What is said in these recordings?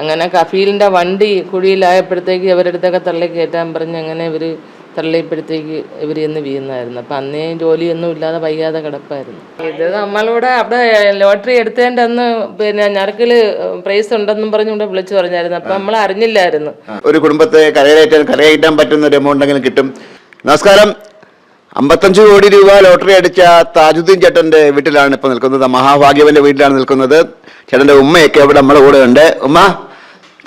അങ്ങനെ കഫീലിന്റെ വണ്ടി കുഴിയിലായപ്പോഴത്തേക്ക് ഇവരെടുത്തൊക്കെ തള്ളി കയറ്റാൻ പറഞ്ഞ് അങ്ങനെ ഇവർ തള്ളിയപ്പോഴത്തേക്ക് ഇവർ ഇന്ന് വീഴുന്നായിരുന്നു അപ്പം അന്നേ ജോലിയൊന്നും ഇല്ലാതെ വയ്യാതെ കിടപ്പായിരുന്നു. ഇത് നമ്മളിവിടെ അവിടെ ലോട്ടറി എടുത്തതിന്റെ അന്ന് പിന്നെ ഞറക്കിൽ പ്രൈസ് ഉണ്ടെന്നും പറഞ്ഞുകൊണ്ട് വിളിച്ചു പറഞ്ഞായിരുന്നു. അപ്പം നമ്മൾ അറിഞ്ഞില്ലായിരുന്നു. ഒരു കുടുംബത്തെ കരകയറ്റാൻ കരകയറ്റാൻ പറ്റുന്ന ഒരു എമൗണ്ട് എങ്കിലും കിട്ടും. നമസ്കാരം. അമ്പത്തഞ്ച് കോടി രൂപ ലോട്ടറി അടിച്ച താജുദ്ദീൻ ചേട്ടന്റെ വീട്ടിലാണ് ഇപ്പൊ നിൽക്കുന്നത്. മഹാഭാഗ്യവന്റെ വീട്ടിലാണ് നിൽക്കുന്നത്. ചേട്ടന്റെ ഉമ്മയൊക്കെ അവിടെ നമ്മുടെ കൂടെ ഉണ്ട്. ഉമ്മ.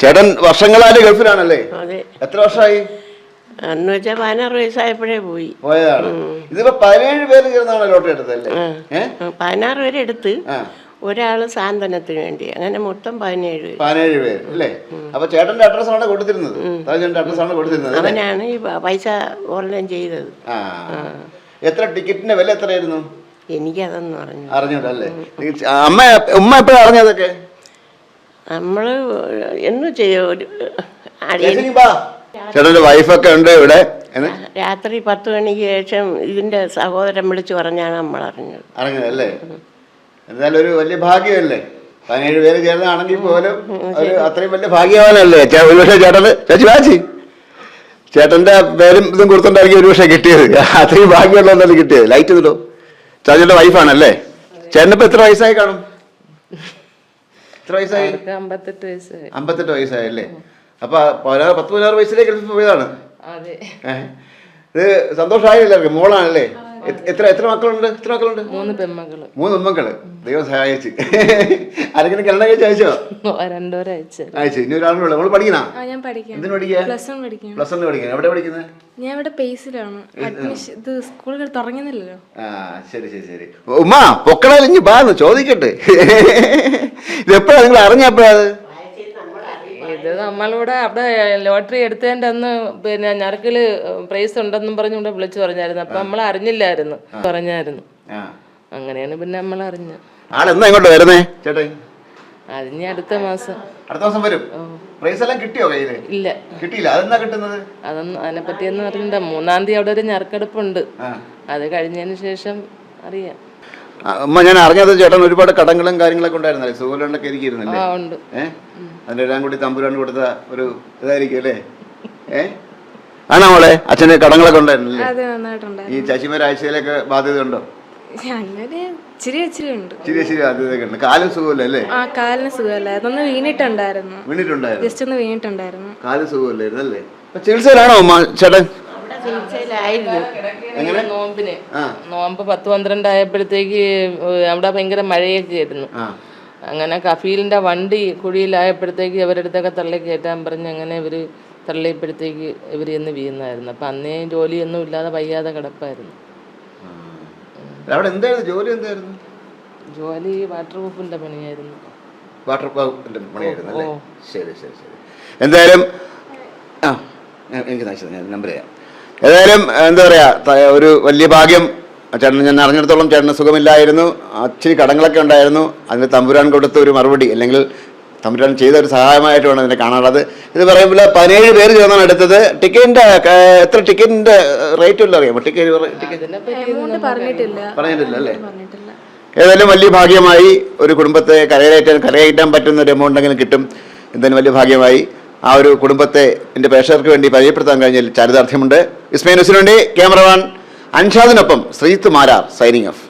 ചേട്ടൻ വർഷങ്ങളായിട്ട് ഗൾഫിലാണല്ലേ? അതെ. എത്ര വർഷമായി? അന്ന് വെച്ചാൽ പതിനാറ് വയസ്സായപ്പോഴേ പോയി. പോയതാണ്. ഇതിപ്പോ പതിനേഴ് പേര് ചേർന്നാണ് ലോട്ടറി എടുത്തല്ലേ പതിനാറ് പേര് എടുത്ത് ഒരാൾ സാന്ത്വനത്തിന് വേണ്ടി. അങ്ങനെ മൊത്തം പതിനേഴ് പതിനേഴ് പേര് അല്ലേ? അപ്പൊ ചേട്ടന്റെ അഡ്രസ് ആണ് കൊടുത്തിരുന്നത് താജുന്റെ അഡ്രസ് ആണ് കൊടുത്തിരുന്നത്? അവനാണ് ഈ പൈസ ഓൺലൈൻ ചെയ്തത്. എത്ര ടിക്കറ്റിന്റെ വില എത്രയായിരുന്നു? എനിക്കതൊന്നും അറിഞ്ഞു അറിഞ്ഞൂടല്ലേ അമ്മ ഉമ്മ എപ്പോഴാണ് അറിഞ്ഞതൊക്കെ നമ്മൾ എന്നു ചെയ്യോ? ഒരു ബാ. വൈഫൊക്കെ ഉണ്ട് ഇവിടെ. രാത്രി പത്ത് മണിക്ക് ശേഷം ഇതിന്റെ സഹോദരൻ വിളിച്ചു പറഞ്ഞാണ് നമ്മൾ അറിഞ്ഞത് അറിഞ്ഞതല്ലേ? എന്തായാലും ഒരു വലിയ ഭാഗ്യമല്ലേ? പതിനേഴ് പേര് ചേർന്നാണെങ്കിൽ പോലും ഒരു അത്രയും വലിയ ഭാഗ്യവാനല്ലേ? ഒരുപക്ഷെ ഒരു പക്ഷേ ചേട്ടന് ചേച്ചി വാച്ചി. ചേട്ടന്റെ പേരും ഇതും കൊടുത്തോണ്ടായിരിക്കും ഒരുപക്ഷെ കിട്ടിയത്. അത്രയും ഭാഗ്യമുള്ളതല്ലേ കിട്ടിയത്. ലൈറ്റ് ഇതിടും ചേട്ടന്റെ വൈഫാണല്ലേ? ചേട്ടനിപ്പോ എത്ര വയസ്സായി കാണും? എത്ര വയസ്സായി? അമ്പത്തെട്ട് വയസ്സായി. അമ്പത്തെട്ട് വയസ്സായല്ലേ? അപ്പൊ പതിനാറ് പത്ത് പതിനാറ് വയസ്സിലേക്ക് ഗൾഫിൽ പോയതാണ്. അതെ. ഇത് സന്തോഷമായി എല്ലാവർക്കും? മോളാണല്ലേ? എത്ര എത്ര മക്കളുണ്ട്? എത്ര മക്കളുണ്ട്? മൂന്ന് പെൺമക്കൾ. മൂന്ന് ഉമ്മക്കൾ ദൈവം സഹായിച്ച്. ആരെങ്കിലും കല്യാണം കഴിച്ച് അയച്ചോ? അയച്ചു ഇനി ഒരാളുള്ളൂ നമ്മൾ പഠിക്കണ? ആ ഞാൻ പഠിക്കാം. എന്തിനു പഠിക്കുക? പ്ലസ് വൺ പഠിക്കാം. പ്ലസ് വൺ പഠിക്കണം. എവിടെ പഠിക്കുന്നത് ഞാൻ ഇവിടെ പേസിലാണ്. അഡ്മിഷൻ ഇത് സ്കൂളുകൾ തുടങ്ങുന്നില്ലല്ലോ. ആ ശരി ശരി ശരി. ഉമ്മ പൊക്കളഞ്ഞ് ബാന്ന് ചോദിക്കട്ടെ. ഇത് എപ്പോഴാ നിങ്ങൾ അറിഞ്ഞപ്പോഴാ അത്? ഇത് നമ്മളിവിടെ അവിടെ ലോട്ടറി എടുത്തതിന്റെ അന്ന് പിന്നെ ഞരക്കിൽ പ്രൈസ് ഉണ്ടെന്നും പറഞ്ഞു പറഞ്ഞുകൊണ്ട് വിളിച്ചു പറഞ്ഞായിരുന്നു. അപ്പൊ നമ്മൾ അറിഞ്ഞില്ലായിരുന്നു. പറഞ്ഞായിരുന്നു. അങ്ങനെയാണ് പിന്നെ നമ്മൾ അറിഞ്ഞത് ആളെന്നാ ഇങ്ങോട്ട് വരുന്നേ? ചേട്ടാ അതിന് അടുത്ത മാസം. അടുത്ത മാസം വരും. പ്രൈസ് എല്ലാം കിട്ടിയോ കയ്യിൽ? ഇല്ല. കിട്ടിയില്ല. അതെന്നാ കിട്ടുന്നത്? അതൊന്നും അതിനെപ്പറ്റിയൊന്നും അറിഞ്ഞില്ല മൂന്നാം തീയതി അവിടെ ഒരു ഞറക്കെടുപ്പുണ്ട് അത് കഴിഞ്ഞതിന് ശേഷം അറിയാം. അമ്മ ഞാൻ അറിഞ്ഞത് ചേട്ടൻ ഒരുപാട് കടങ്ങളും കാര്യങ്ങളൊക്കെ ഉണ്ടായിരുന്നല്ലേ? സുഖലോണ്ടൊക്കെ ഇരിക്കുന്നില്ലേ ഏഹ് അതിന്റെ എല്ലാം കൂടി തമ്പുരാൻ കൊടുത്ത ഒരു ഇതായിരിക്കും അല്ലേ? ഏഹ് ആണോ മോളെ? അച്ഛന് കടങ്ങളൊക്കെ ഉണ്ടായിരുന്നല്ലേ? ഈ ശശിമരാഴ്ചയിലൊക്കെ ബാധ്യത ഉണ്ടോ? ശരി ശരി ബാധ്യതയൊക്കെ ഉണ്ട്. കാലും സുഖമല്ലേ അല്ലേ? കാലിന് സുഖമല്ലായിരുന്നു ഒന്ന് വീണിട്ടുണ്ടായിരുന്നു. വീണിട്ടുണ്ടായിരുന്നു. ജസ്റ്റ് ഒന്ന് വീണിട്ടുണ്ടായിരുന്നു. കാൽ സുഖമില്ലായിരുന്നു അല്ലേ ചികിത്സയിലാണോ ചേട്ടൻ? അങ്ങനെ നോമ്പിന്. നോമ്പ് പത്ത് പന്ത്രണ്ട് ആയപ്പോഴത്തേക്ക് അവിടെ ഭയങ്കര മഴയൊക്കെ ആയിരുന്നു. അങ്ങനെ കഫീലിന്റെ വണ്ടി കുഴിയിലായപ്പോഴത്തേക്ക് ഇവരെടുത്തൊക്കെ തള്ളി കയറ്റാൻ പറഞ്ഞ് അങ്ങനെ ഇവർ തള്ളിയപ്പോഴത്തേക്ക് ഇവർ ഇന്ന് വീഴുന്നായിരുന്നു അപ്പം അന്നേ ജോലിയൊന്നും ഇല്ലാതെ വയ്യാതെ കിടപ്പായിരുന്നു. അവിടെ എന്തായിരുന്നു? ജോലി എന്തായിരുന്നു? ജോലി വാട്ടർ പ്രൂഫിന്റെ പണിയായിരുന്നു. വാട്ടർ പ്രൂഫിന്റെ പണിയായിരുന്നു അല്ലേ? ശരി ശരി ശരി. എന്തായാലും ആ എനിക്ക് ഞാൻ നമ്പർ ചെയ്യാം. ഏതായാലും എന്താ പറയാ ഒരു വലിയ ഭാഗ്യം. ചേട്ടൻ ഞാൻ അറിഞ്ഞിടത്തോളം ചേട്ടന് സുഖമില്ലായിരുന്നു. അച്ചിരി കടങ്ങളൊക്കെ ഉണ്ടായിരുന്നു. അതിന് തമ്പുരാൻ കൊടുത്ത ഒരു മറുപടി അല്ലെങ്കിൽ തമ്പുരാൻ ചെയ്ത ഒരു സഹായമായിട്ട് വേണം ഇതിനെ കാണാനുള്ളത് ഇത് പറയുമ്പോൾ പതിനേഴ് പേര് ചേർന്നാണ് എടുത്തത്. ടിക്കറ്റിന്റെ എത്ര ടിക്കറ്റിന്റെ റേറ്റ് ഉള്ള അറിയാമോ? ടിക്കറ്റ് പറഞ്ഞിട്ടില്ല. പറഞ്ഞിട്ടില്ല. അല്ലേ? പറഞ്ഞിട്ടില്ല. ഏതായാലും വലിയ ഭാഗ്യമായി ഒരു കുടുംബത്തെ കരകയറ്റാൻ കരകയറ്റാൻ പറ്റുന്ന ഒരു എമൗണ്ട് എങ്കിലും കിട്ടും. എന്തായാലും വലിയ ഭാഗ്യമായി. ആ ഒരു കുടുംബത്തെ എന്റെ പ്രേക്ഷകർക്ക് വേണ്ടി പരിചയപ്പെടുത്താൻ കഴിഞ്ഞാൽ ചരിതാർത്ഥ്യമുണ്ട്. ഇസ്മൈൻ ഹുസിനുണ്ട് ക്യാമറമാൻ അൻഷാദിനൊപ്പം ശ്രീത്ത് മാരാർ സൈനിങ് ഓഫ്.